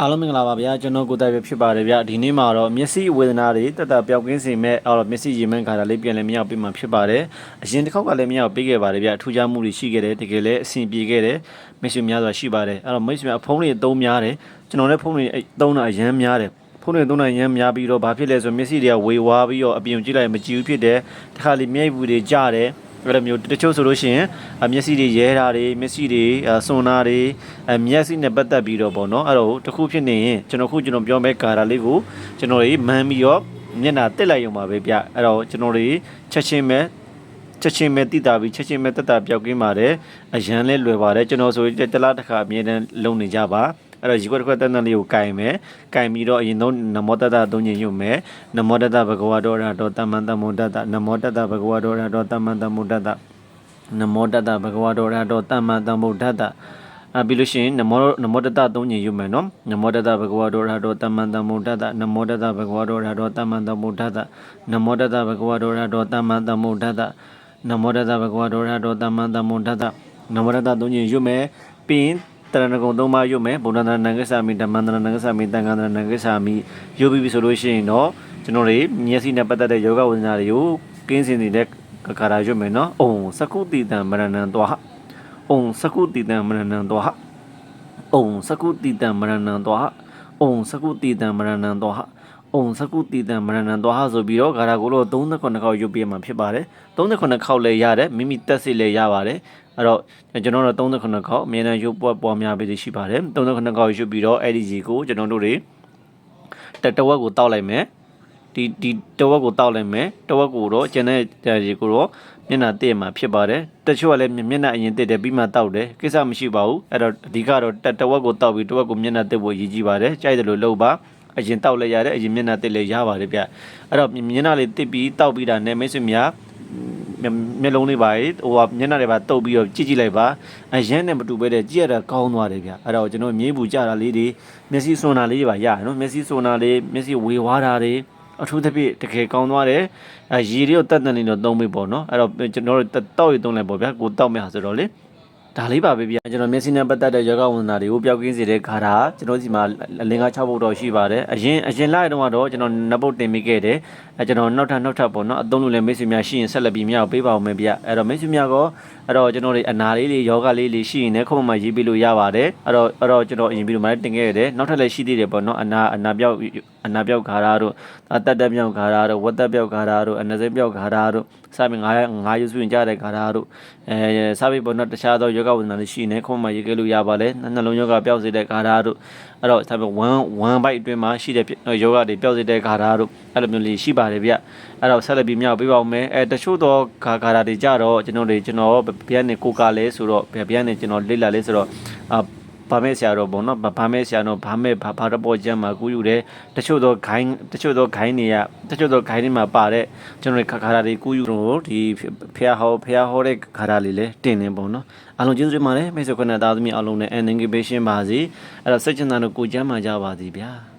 အားလုံးမင်္ဂလာပါဗျာကျွန်တော်ကိုယ်တိုင်ပဲဖြစ်ပါတယ်ဗျာဒီနေ့မှာတော့မျက်စိဝေဒနာတွေတက်တာပျောက်ကင်းစေမဲ့အော်မျက်စိရင်မှန်ခါတာလေးပြန်လဲမရောက်ပြီးမှဖြစ်ပါတယ်အရင်တစ်ခေါက်ကလည်းမရောက်ပြီးခဲ့ပါတယ်ဗျာထူးခြားမှုတွေရှိခဲ့တယ်တကယ်လည်းအဆင်ပြေခဲ့တယ်မိတ်ဆွေများစွာရှိပါတယ်အဲ့တော့မိတ်ဆွေများဖုန်းတွေအသုံးများတယ်ကျွန်တော်လည်းဖုန်းတွေအသုံးတာအရန်များတယ်ဖုန်းတွေသုံးတာအရန်များပြီးတော့ဘာဖြစ်လဲဆိုမျက်စိတွေကဝေဝါးပြီးတော့အပြင်ကြည့်လိုက်မကြည့်ဘူးဖြစ်တယ်တခါလေမျက်ဘူးတွေကြတယ် အဲ့လိုမျိုးတချို့ဆိုလို့ရှိရင်အမျက်စိတွေရဲတာတွေမျက်စိတွေအစွန်နာတွေအမျက်စိနဲ့ပတ်သက်ပြီးတော့ပေါ့နော်အဲ့တော့တစ်ခုဖြစ်နေရင်ကျွန်တော်ခုကျွန်တော်ပြောမဲ့ကာတာလေးကိုကျွန်တော်တွေမန်းပြီးတော့မျက်နှာတက်လိုက်ရုံပါပဲဗျအဲ့တော့ကျွန်တော်တွေချက်ချင်းပဲချက်ချင်းပဲတိတာပြီးချက်ချင်းပဲတက်တာပြောက်ကင်းပါတယ်အရန်လဲလွယ်ပါတယ်ကျွန်တော်ဆိုရင်တစ်လားတစ်ခါအမြဲတမ်းလုံနေကြပါ အဲ့တော့ရေခွက်တစ်ခွက်တန်းတန်းလေးကိုကင်မယ်ကင်ပြီးတော့အရင်ဆုံးနမောတတသုံးညင်ယူမယ်နမောတတဘဂဝါတော်ရတော်တမ္မန်တမ္မုဒ္ဒတနမောတတဘဂဝါတော်ရတော်တမ္မန်တမ္မုဒ္ဒတနမောတတဘဂဝါတော်ရတော်တမ္မန်တမ္မုဒ္ဒတအပြီးလို့ရှိရင်နမောနမောတတသုံးညင်ယူမယ်နော်နမောတတဘဂဝါတော်ရတော်တမ္မန်တမ္မုဒ္ဒတနမောတတဘဂဝါတော်ရတော်တမ္မန်တမ္မုဒ္ဒတနမောတတဘဂဝါတော်ရတော်တမ္မန်တမ္မုဒ္ဒတနမောတတဘဂဝါတော်ရတော်တမ္မန်တမ္မုဒ္ဒတနမောတတသုံးညင်ယူမယ်ပြီးရင် တရဏဂုံသုံးပါးရုပ်မယ်ဗုဒ္ဓနာနံဂစ္ဆာမိဓမ္မန္တနာနံဂစ္ဆာမိတန်ခါန္တနာနံဂစ္ဆာမိရုပ်ပြီးပြီဆိုလို့ရှိရင်တော့ကျွန်တော်တွေမျက်စိနဲ့ပတ်သက်တဲ့ယောဂဝိဇ္ဇာတွေကိုကင်းစင်နေတဲ့ခါရာရုပ်မယ်နော်။အုံစကုတိတံမရဏံတောဟ။အုံစကုတိတံမရဏံတောဟ။အုံစကုတိတံမရဏံတောဟ။အုံစကုတိတံမရဏံတောဟ။ အုံစကုတိတံမရဏံတောဟဆိုပြီးတော့ဂါရာကိုလို့39ခေါက်ရုပ်ပြမှာဖြစ်ပါတယ်။39ခေါက်လည်းရတယ်မိမိတက်စိလည်းရပါတယ်။အဲ့တော့ကျွန်တော်တို့39ခေါက်အမြဲတမ်းရုပ်ပွားပွားများပြီးရှိပါတယ်39ခေါက်ရုပ်ပြီးတော့အဲ့ဒီကြီးကိုကျွန်တော်တို့တွေတတဝက်ကိုတောက်လိုက်မယ်ဒီဒီတဝက်ကိုတောက်လိုက်မယ်တဝက်ကိုတော့ကျန်တဲ့ကြီးကိုတော့မျက်နှာတည့်မှာဖြစ်ပါတယ်တချို့ကလည်းမျက်နှာအရင်တည့်တယ်ပြီးမှတောက်တယ်ကိစ္စမရှိပါဘူးအဲ့တော့အဓိကတော့တတဝက်ကိုတောက်ပြီးတဝက်ကိုမျက်နှာတည့်ဖို့ရည်ကြီးပါတယ်ကြိုက်တယ်လို့လုပ်ပါ အရင်တောက်လဲရတယ်အရင်မျက်နှာတစ်လဲရပါတယ်ဗျအဲ့တော့မျက်နှာလေးတစ်ပြီးတောက်ပြီးတာနဲ့မိတ်ဆွေများမျက်လုံးလေးပါဟိုဟာမျက်နှာတွေပါတုပ်ပြီးတော့ကြည့်ကြည့်လိုက်ပါအရန်နဲ့မတူပဲတဲ့ကြည့်ရတာကောင်းသွားတယ်ဗျအဲ့တော့ကျွန်တော်မြေးဘူးကြတာလေးတွေမျက်စိစွန်တာလေးတွေပါရတယ်နော်မျက်စိစွန်တာလေးမျက်စိဝေဝါးတာတွေအထူးသဖြင့်တကယ်ကောင်းသွားတယ်အဲရေတွေကိုတတ်တန်နေတော့သုံးမိပေါ့နော်အဲ့တော့ကျွန်တော်တို့တောက်ရသုံးလိုက်ပေါ့ဗျာကိုတောက်မဲ့ဟာဆိုတော့လေ ဒါလေးပါပဲဗျာကျွန်တော်မျက်စိနဲ့ပတ်သက်တဲ့ယောဂဝန္ဒနာတွေကိုပျောက်ကင်းစေတဲ့ခါတာကျွန်တော်ဒီမှာလင်္ကာ6ဘုတ်တော့ရှိပါတယ်အရင်အရင်လိုက်တော့တော့ကျွန်တော်နှစ်ဘုတ်တင်မိခဲ့တယ်အဲကျွန်တော်နောက်ထပ်နောက်ထပ်ပေါ့နော်အသုံးလို့လည်းမိတ်ဆွေများရှိရင်ဆက်လက်ပြီးမြောက်ပေးပါဦးမယ်ဗျအဲ့တော့မိတ်ဆွေများကောအဲ့တော့ကျွန်တော်တွေအနာလေးတွေယောဂလေးတွေရှိရင်လည်းခုမှမှရေးပေးလို့ရပါတယ်အဲ့တော့အဲ့တော့ကျွန်တော်အရင်ပြီးတော့မှတင်ခဲ့ရတယ်နောက်ထပ်လည်းရှိသေးတယ်ပေါ့နော်အနာအနာပြောက် အနာပြောက်ခါရာတို့အတက်တက်ပြောက်ခါရာတို့ဝတ်တက်ပြောက်ခါရာတို့အနစိပြောက်ခါရာတို့စပြီးငါးငါးရွစုရင်ကြတဲ့ခါရာတို့အဲစပြီးပေါ့နော်တခြားသောယောဂဝိဒနာတွေရှိနေခုမှရေးခဲ့လို့ရပါလေနှလုံးယောဂပျောက်စေတဲ့ခါရာတို့အဲ့တော့စပြီး1 1 byte အတွင်းမှာရှိတဲ့ယောဂတွေပျောက်စေတဲ့ခါရာတို့အဲ့လိုမျိုးလေးရှိပါတယ်ဗျအဲ့တော့ဆက်လက်ပြီးမြောက်ပေးပါဦးမယ်အဲတချို့သောခါခါရာတွေကြတော့ကျွန်တော်တွေကျွန်တော်ဘယ်ကနေကိုကလဲဆိုတော့ဘယ်ကနေကျွန်တော်လေ့လာလဲဆိုတော့အာ ဘာမဲဆရာတော့ဘုံနော်ဘာမဲဆရာတော့ဘာမဲဘာဘာတော့ကျမ်းမှာကူးယူတယ်တချို့တော့ဂိုင်းတချို့တော့ဂိုင်းတွေကတချို့တော့ဂိုင်းတွေမှာပါတဲ့ကျွန်တော်ခါခါရာတွေကူးယူတော့ဒီဖះဟောဖះဟောတဲ့ခါရာလေးလဲတင်နေပုံနော်အလုံးကျေးဇူးတင်ပါတယ်မိတ်ဆွေခွနဲ့သားသမီးအလုံးနဲ့ an incubation ပါစီအဲ့တော့စိတ်ချမ်းသာတော့ကိုကျမ်းမှာကြပါစီဗျာ